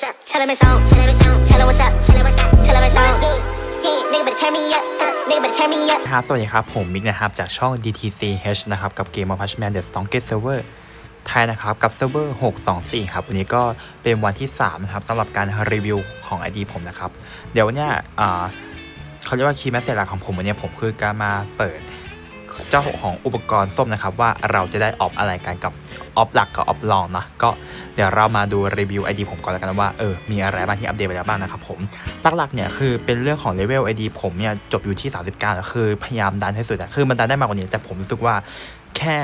what's up. Tell him it's on. Tell him it's on. Tell him what's up. Tell him what's up. Tell him it's on. Yeah, yeah. Nigga better turn me up. Uh, nigga better turn me up. ครับสวัสดีครับ ผมมิกนะครับ จากช่อง DTCH นะครับ กับเกม of Punchman The Strongest Server ไทยนะครับ กับเซิร์ฟเวอร์ 624 ครับ วันนี้ก็เป็นวันที่ 3 นะครับสำหรับการรีวิวของ ID ผมนะครับ เดี๋ยววันเนี้ยอ่าเขาเรียกว่าคีย์แมสเซจหลักของผมวันเนี้ยผมคือการมาเปิด เจ้าของอุปกรณ์ส้มนะครับ ว่าเราจะได้ออฟอะไรกันกับออฟหลักกับออฟลองนะก็เดี๋ยวเรามาดูรีวิว ID ผมก่อนแล้วกันว่าเออมีอะไรบ้างที่อัปเดตไปแล้วบ้างนะครับผมหลักๆเนี่ยคือเป็นเรื่องของเลเวล ID ผมเนี่ยจบอยู่ที่ 39แล้วคือพยายามดันให้สุดอะคือมันดันได้มากกว่านี้ แต่ผมรู้สึกว่าแค่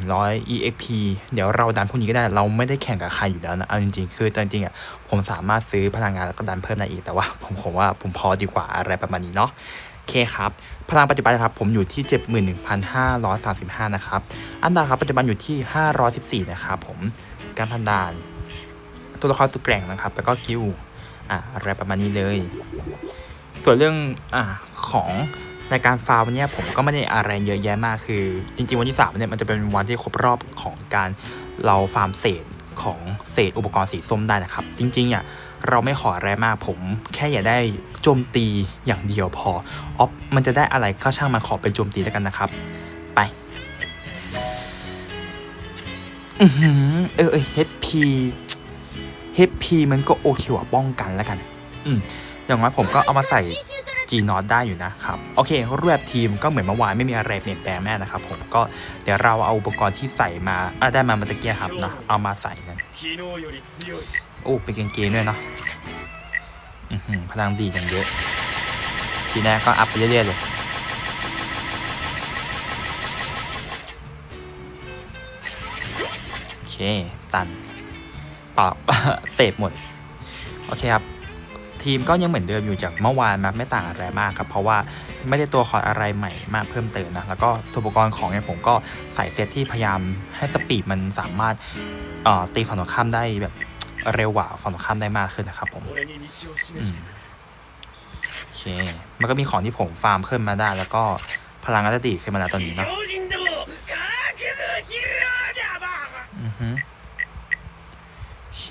100 EXP เดี๋ยวเราดันพวกนี้ก็ได้ เราไม่ได้แข่งกับใครอยู่แล้วนะ เอาจริงๆ คือจริงๆอะ ผมสามารถซื้อพลังงานแล้วก็ดันเพิ่มได้อีก แต่ว่าผมผมว่าผมพอดีกว่าอะไรประมาณนี้เนาะ เคครับ พลังปัจจุบันนะครับผมอยู่ที่ 71,535 นะครับ อันดาครับปัจจุบันอยู่ที่ 514 นะครับผมการพันดานตัวละครสุดแกร่งนะครับ แล้วก็คิวอะอะไรประมาณนี้เลย ส่วนเรื่องอ่าของในการฟาร์มวันนี้ผมก็ไม่ได้อะไรเยอะแยะมากคือ จริง ๆ วันที่3เนี่ยมันจะเป็นวันที่ครบรอบของการเราฟาร์มเศษของเศษอุปกรณ์สีส้มได้นะครับ จริงๆอะ เราไม่ขออะไรมากผม แค่อย่าได้โจมตีอย่างเดียวพอออฟมันจะได้อะไรก็ช่างมันขอเป็นโจมตีแล้วกันนะครับ ไปอือเออเออ HP HP มันก็โอเคว่ะป้องกันแล้วกัน อืมอย่างน้อยผมก็เอามาใส่จีนอตได้อยู่นะครับ โอเครูปแบบทีมก็เหมือนเมื่อวานไม่มีอะไรเปลี่ยนแปลงแน่นะครับผมก็เดี๋ยวเราเอาอุปกรณ์ที่ใส่มาได้มามาตะเกี้ครับนะเอามาใส่กัน โอ้เป็นเกงเกงด้วยเนาะอือหือพลังดีอย่างเยอะ ทีแรกก็อัพไปเรื่อยๆเลย โอเค ตันปล่าเสพหมด โอเคครับ ทีมก็ยังเหมือนเดิมอยู่จากเมื่อวานนะไม่ต่างอะไรมากครับ เพราะว่าไม่ได้ตัวคอยอะไรใหม่มากเพิ่มเติมนะ แล้วก็อุปกรณ์ของเนี่ยผมก็ใส่เซตที่พยายามให้สปีดมันสามารถตีฝั่งตรงข้ามได้แบบ เร็วกว่าฝั่งตรงข้ามได้มากขึ้นนะครับผม 俺に道を示してくれ โอเค มันก็มีของที่ผมฟาร์มขึ้นมาได้ แล้วก็พลังก็จะดีขึ้นมาแล้วตอนนี้ 非 เนาะ 常人でも覚悟しろじゃば อือฮึโอเค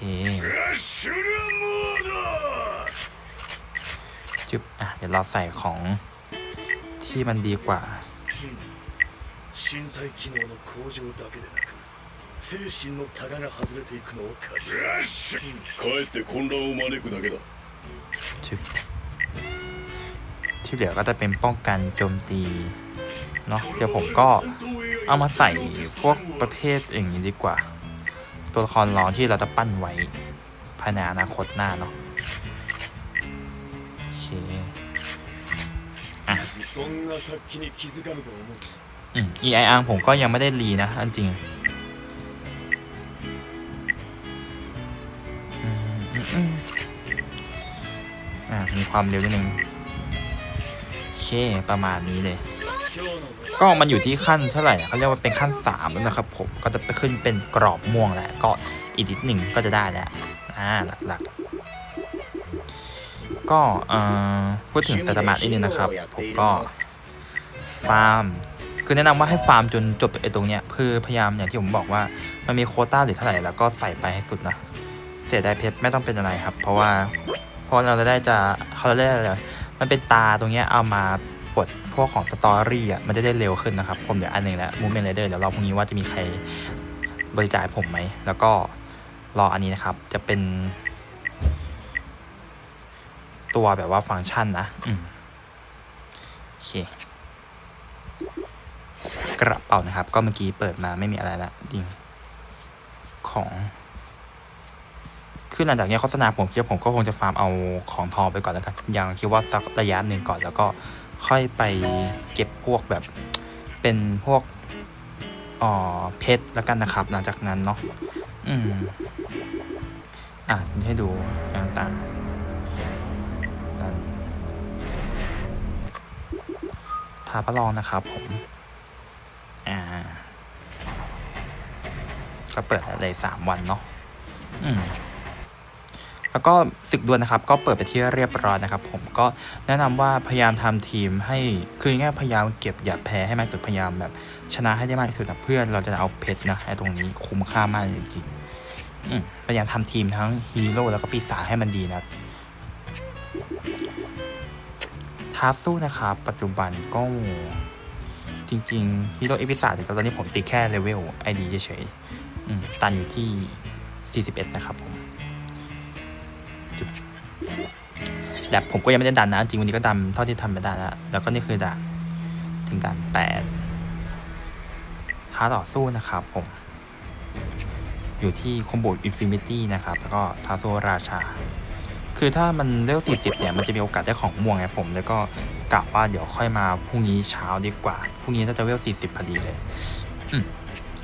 フラッシュラモード จุ๊บอ่ะ เดี๋ยวเราใส่ของที่มันดีกว่า 身体機能の向上だけでなく 精神のタガが外れていくのを感じるフラッシュかえって混乱を招くだけだ จุ๊บที่เหลือก็จะเป็นป้องกันโจมตี เนาะ เดี๋ยวผมก็เอามาใส่พวกประเภทอย่างนี้ดีกว่า ตัวละครร้อนที่เราจะปั้นไว้ภายในอนาคตหน้าเนาะ โอเค そんな殺気に気づかぬと思う อืม EI อังผมก็ยังไม่ได้รีนะอันจริง มีความเร็วนิดนึงโอเคประมาณนี้เลยก็มันอยู่ที่ขั้นเท่าไหร่เขาเรียกว่าเป็นขั้น3แล้วนะครับผมก็จะไปขึ้นเป็นกรอบม่วงแหละก็อีกนิดหนึ่งก็จะได้แล้วอ่าหลักๆ ก็พูดถึงสตาร์มาร์นิดนึงนะครับผมก็ฟาร์มคือแนะนำว่าให้ฟาร์มจนจบไอ้ตรงเนี้ยเพื่อพยายามอย่างที่ผมบอกว่ามันมีโคต้าหรือเท่าไหร่แล้วก็ใส่ไปให้สุดนะเสียดายเพชรไม่ต้องเป็นอะไรครับ เพราะว่า เพราะเราจะได้จะเขาเรียกอะไรมันเป็นตาตรงเนี้ยเอามาปลดพวกของสตอรี่อะมันจะได้เร็วขึ้นนะครับ ผมเดี๋ยวอันหนึ่งแล้วมูเมนต์ไรเดอร์เดี๋ยวรอพรุ่งนี้ว่าจะมีใครบริจาคผมไหม แล้วก็รออันนี้นะครับ จะเป็น ตัวแบบว่าฟังก์ชันนะอืมโอเคกระเป๋านะครับ ก็เมื่อกี้เปิดมาไม่มีอะไรละจริงของ คือหลังจากนี้โฆษณาผมคิดว่าผมก็คงจะฟาร์มเอาของทองไปก่อนแล้วกันยังคิดว่าสักระยะหนึ่งก่อนแล้วก็ค่อยไปเก็บพวกแบบเป็นพวกอ๋อเพชรแล้วกันนะครับ หลังจากนั้นเนาะอืมอะให้ดูต่างๆทาพระรองนะครับผม อ่า ก็เปิดได้เลยสามวันเนาะอืม แล้วก็ศึกดวลนะครับก็เปิดไปที่เรียบร้อยนะครับ ผมก็แนะนำว่าพยายามทำทีมให้คือง่ายพยายามเก็บอย่าแพ้ให้มากที่สุดพยายามแบบ ชนะให้ได้มากที่สุดนะเพื่อเราจะเอาเพชรนะไอ้ตรงนี้คุ้มค่ามากจริงๆพยายามทำทีมทั้งฮีโร่แล้วก็ปีศาจให้มันดีนะท้าสู้นะครับปัจจุบันก็จริงๆฮีโร่เอพิศาจแต่ตอนนี้ผมติดแค่เลเวลไอดีเฉยๆตันอยู่ที่ 41 นะครับผม แบบผมก็ยังไม่ได้ดันนะ จริงวันนี้ก็ดันเท่าที่ทำไปได้แล้วแล้วก็นี่คือด่านถึงด่าน8ท้าต่อสู้นะครับผม อยู่ที่คอมโบอินฟินิตี้นะครับ แล้วก็ท้าสู้ราชา คือถ้ามันเลเวล40 เนี่ย มันจะมีโอกาสได้ของม่วงไงผม แล้วก็กะว่าเดี๋ยวค่อยมาพรุ่งนี้เช้าดีกว่า พรุ่งนี้น่าจะเลเวล40 พอดีเลย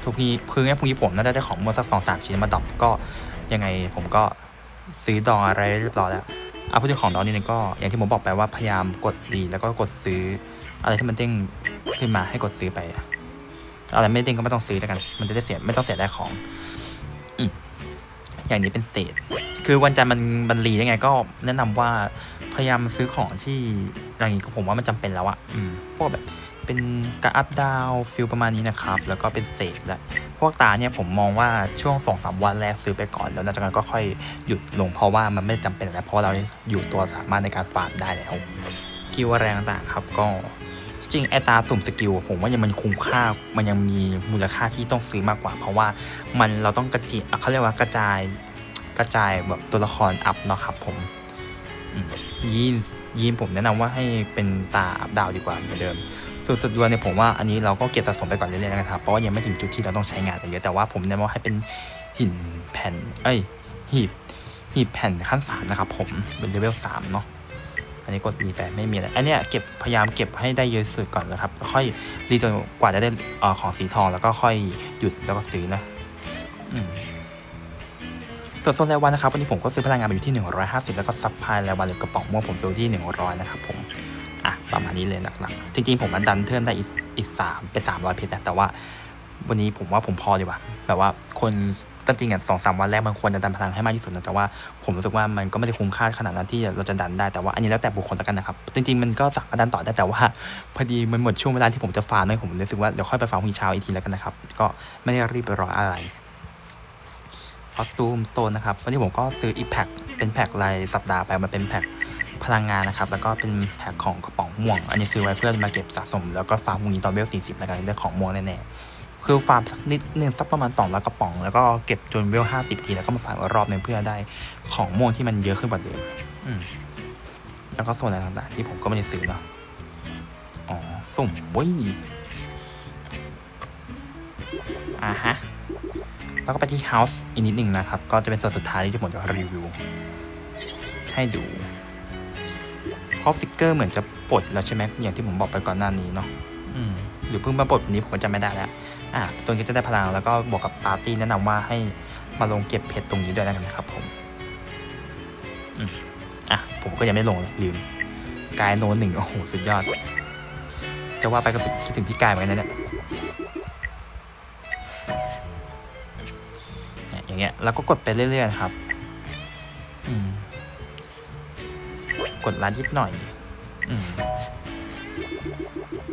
ทุกนี้คืองั้นพรุ่งนี้ผมน่าจะได้ของม่วงสักสองสามชิ้นมาดรอปก็ยังไงผมก็ ซื้อดองอะไรเรียบร้อยแล้วเอาพูดถึงของดองนี่นึงก็อย่างที่ผมบอกไปว่าพยายามกดดีแล้วก็กดซื้อ อะไรที่มันเด้งขึ้นมาให้กดซื้อไปอะอะไรไม่เด้งก็ไม่ต้องซื้อแล้วกัน มันจะได้เสียไม่ต้องเสียได้ของอือย่างนี้เป็นเศษ คือวันจันทร์มันมันรีได้ไงก็แนะนำว่าพยายามซื้อของที่อย่างนี้ก็ผมว่ามันจำเป็นแล้วอะอืมพวกแบบ เป็นการอัพดาวฟิลประมาณนี้นะครับ แล้วก็เป็นเศษและพวกตาเนี่ยผมมองว่าช่วงสองสามวันแรกซื้อไปก่อน แล้วหลังจากนั้นก็ค่อยหยุดลงเพราะว่ามันไม่จำเป็นแล้วเพราะเราอยู่ตัวสามารถในการฟาร์มได้แล้วกิวอะไรต่างๆครับก็จริงไอตาสุ่มสกิลผมว่ายังมันคุ้มค่ามันยังมีมูลค่าที่ต้องซื้อมากกว่า เพราะว่ามันเราต้องกระจิเขาเรียกว่ากระจายกระจายแบบตัวละครอัพเนาะครับผมยีนยีนผมแนะนำว่าให้เป็นตาอัพดาวดีกว่าเหมือนเดิม ส่วนสุดดวนเนี่ยผมว่าอันนี้เราก็เก็บสะสมไปก่อนเรื่อยๆนะครับ เพราะว่ายังไม่ถึงจุดที่เราต้องใช้งานอะไรเยอะ แต่ว่าผมแนะนำว่าให้เป็นหินแผ่น เอ้ย หีบ หีบแผ่นขั้นสามนะครับผม เป็นเลเวลสามเนาะ อันนี้กดมีไปไม่มีอะไร อันเนี้ยเก็บพยายามเก็บให้ได้เยอะสุดก่อนนะครับ ค่อยรีจนกว่าจะได้อของสีทองแล้วก็ค่อยหยุดแล้วก็ซื้อนะอส่วนโซนรายวันนะครับวันนี้ผมก็ซื้อพลังงานไปอยู่ที่ 150 แล้วก็ซับพลายรายวันหรือกระป๋องม่วงผมซื้อที่ 100 นะครับผม ประมาณนี้เลยหลักๆ จริงๆ ผมดันเทิร์นได้อีกอีกสามเป็น300เพชรนะแต่ว่าวันนี้ผมว่าผมพอดีกว่าแบบว่าคนตจริงอะสองสามวันแรกมันควรจะดันพลังให้มากที่สุดนะแต่ว่าผมรู้สึกว่ามันก็ไม่ได้คุ้มค่าขนาดนั้นที่เราจะดันได้แต่ว่าอันนี้แล้วแต่บุคคลแล้วกันนะครับจริงๆมันก็สามารถดันต่อได้แต่ว่า พอดีมันหมดช่วงเวลาที่ผมจะฟาร์มเลยผมรู้สึกว่าเดี๋ยวค่อยไปฟาร์มพรุ่งนี้เช้าอีกทีแล้วกันนะครับก็ไม่ได้รีบไปรออะไรคอสตูมโซนนะครับวันนี้ผมก็ซื้ออีแพ็คเป็นแพ็ครายสัปดาห์ไปมันเป็นแพ็ค พลังงานนะครับ แล้วก็เป็นแพ็คของกระป๋องม่วง อันนี้ซื้อไว้เพื่อมาเก็บสะสม แล้วก็ฟาร์มพรุ่งนี้ตอนเวล40แล้วกันได้ของม่วงแน่ๆคือฟาร์มสักนิดนึงสักประมาณ2ร้อยกระป๋อง แล้วก็เก็บจนเวล50ทีแล้วก็มาฟาร์มอีกรอบหนึงเพื่อได้ของม่วงที่มันเยอะขึ้นกว่าเดิมอืมแล้วก็โซนอะไรต่างๆที่ผมก็ไม่ได้ซื้อเนาะอ๋อสุ่มเว้ยอ่าฮะแล้วก็ไปที่ House อีกนิดหนึ่งนะครับ ก็จะเป็นส่วนสุดท้ายที่ผมจะรีวิวให้ดู ราะฟิกเกอร์เหมือนจะปลดแล้วใช่ไหมอย่างที่ผมบอกไปก่อนหน้านี้เนาะอืมหรือเพิ่งมาปลดวันนี้ผมก็จำไม่ได้แล้วอะตัวนี้ก็จะได้พลังแล้วก็บวกกับปาร์ตี้แนะนำว่าให้มาลงเก็บเพชรตรงนี้ด้วยแล้วกันนะครับผมอืมอะผมก็ยังไม่ลงเลยลืมกายโนนหนึ่งโอ้โหสุดยอด จะว่าไปก็คิดถึงพี่กายเหมือนกันนะเนี่ยเนี่ยอย่างเงี้ยเราก็กดไปเรื่อยๆนะครับ อืม กดร้านยิบหน่อย อืม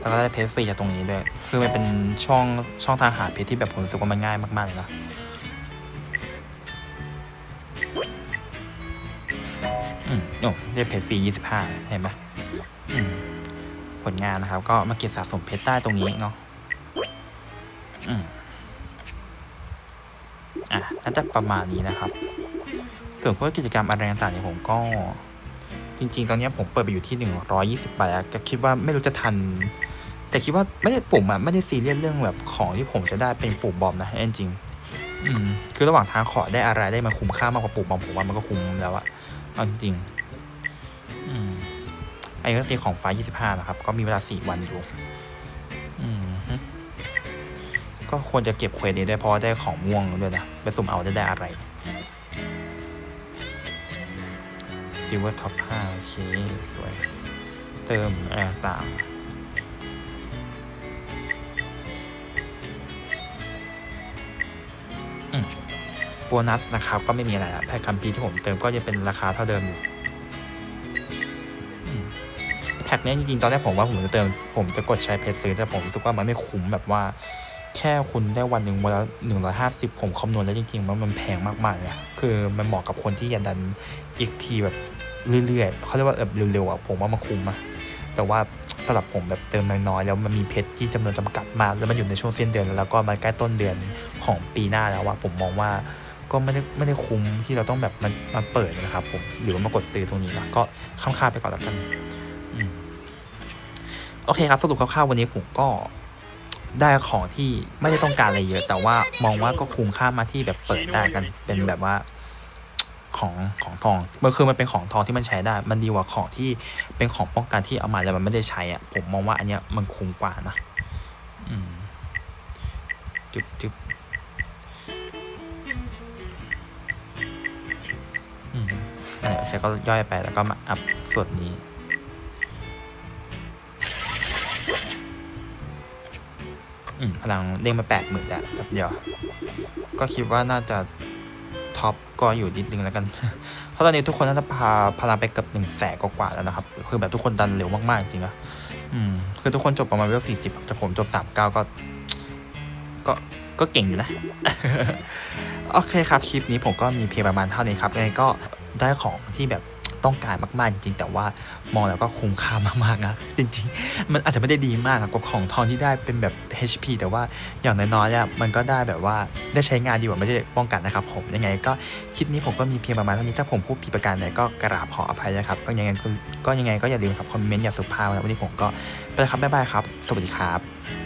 แล้วก็ได้เพจฟรีจากตรงนี้ด้วย คือมันเป็นช่องช่องทางหาเพจที่แบบผมรู้สึกว่ามันง่ายมากๆเลยนะอืมโอ้ได้เพจฟรียี่สิบห้าเห็นไหมอืมผลงานนะครับ ก็มาเก็บสะสมเพชรได้ตรงนี้เนาะอืมอะน่าจะประมาณนี้นะครับ ส่วนพวกกิจกรรมอะไรต่างๆเนี่ยผมก็ จริง ๆ ตอนนี้ผมเปิดไปอยู่ที่ 120ไปแล้วก็คิดว่าไม่รู้จะทัน แต่คิดว่าไม่ได้ปุ่มอะไม่ได้ซีเรียสเรื่องแบบของที่ผมจะได้เป็นปุ่มบอมนะจริงอืมคือระหว่างทางขอได้อะไรได้มาคุ้มค่ามากกว่าปุ่มบอมผมว่ามันก็คุ้มแล้วอะเอาจริงอืมไอ้ก็เตีของไฟ25 นะครับ ก็มีเวลา 4 วันอยู่ อืมก็ควรจะเก็บเควสนี้ด้วยเพราะได้ของม่วงด้วยนะไปสุ่มเอาได้ได้อะไร ซิลเวอร์ท็อป5โอเค สวย เติมแอร์ต่างอืมโบนัสนะครับ ก็ไม่มีอะไรละแพ็คคัมพีที่ผมเติมก็จะเป็นราคาเท่าเดิมอยู่แพ็คเนี้ยจริงๆ ตอนแรกผมว่าผมจะเติม ผมจะกดใช้เพจซื้อแต่ผมรู้สึกว่ามันไม่คุ้มแบบว่า แค่คุณได้วันหนึ่งวันละหนึ่งร้อยห้าสิบผมคำนวณแล้วจริงๆว่ามันแพงมากๆเลยอะคือมันเหมาะกับคนที่อยากดันอีกทีแบบเรื่อยๆเขาเรียกว่าแบบเร็วๆอะผมว่ามันคุ้มอะแต่ว่าสำหรับผมแบบเติมน้อยๆแล้วมันมีเพชรที่จำนวนจำกัดมากแล้วมันอยู่ในช่วงสิ้นเดือน แล้วก็มันใกล้ต้นเดือนของปีหน้าแล้วอะผมมองว่าก็ไม่ได้ไม่ได้คุ้มที่เราต้องแบบมันมาเปิดนะครับผมหรือว่ามากดซื้อตรงนี้นะก็ข้ามๆไปก่อนแล้วกันอโอเคครับสรุปคร่าวๆวันนี้ผมก็ ได้ของที่ไม่ได้ต้องการอะไรเยอะ แต่ว่ามองว่าก็คุ้มค่ามาที่แบบเปิดได้กันเป็นแบบว่าของของทองมันคือมันเป็นของทองที่มันใช้ได้ มันดีกว่าของที่เป็นของป้องกันที่เอามาแล้วมันไม่ได้ใช้อะผมมองว่าอันเนี้ยมันคุ้มกว่านะอืมจุบจุบอืมเออใช้ก็ย่อยไปแล้วก็มาอัพส่วนนี้ พลังเด้งมาแปดหมื่นแต่แบบเดียว ก็คิดว่าน่าจะท็อปก็อยู่นิดนึงแล้วกัน เพราะตอนนี้ทุกคนน่าจะพาพลังไปเกับหนึ่งแสนกว่าแล้วนะครับ คือแบบทุกคนดันเร็วมาก ๆ จริงๆนะอืม คือทุกคนจบประมาณเวลสี่สิบแต่ผมจบสามเก้าก็ ก็ก็เก่งอยู่นะ โอเคครับ คลิปนี้ผมก็มีเพียงประมาณเท่านี้ครับยังไงก็ได้ของที่แบบ ต้องการมากๆจริงๆแต่ว่ามองแล้วก็คุ้มค่ามากๆนะจริง ๆ มันอาจจะไม่ได้ดีมากอะกับของทองที่ได้เป็นแบบ HP แต่ว่าอย่างน้อยๆเนี่ยมันก็ได้แบบว่าได้ใช้งานดีกว่าไม่ใช่ป้องกันนะครับผมยังไงก็คลิปนี้ผมก็มีเพียงประมาณเท่านี้ถ้าผมพูดผิดประการใดก็กราบขออภัยนะครับก็ยังไงก็ยังไงก็อย่าลืมครับคอมเมนต์อย่าสุภาพนะวันนี้ผมก็ไปแล้วครับบ๊ายบายครับ สวัสดีครับ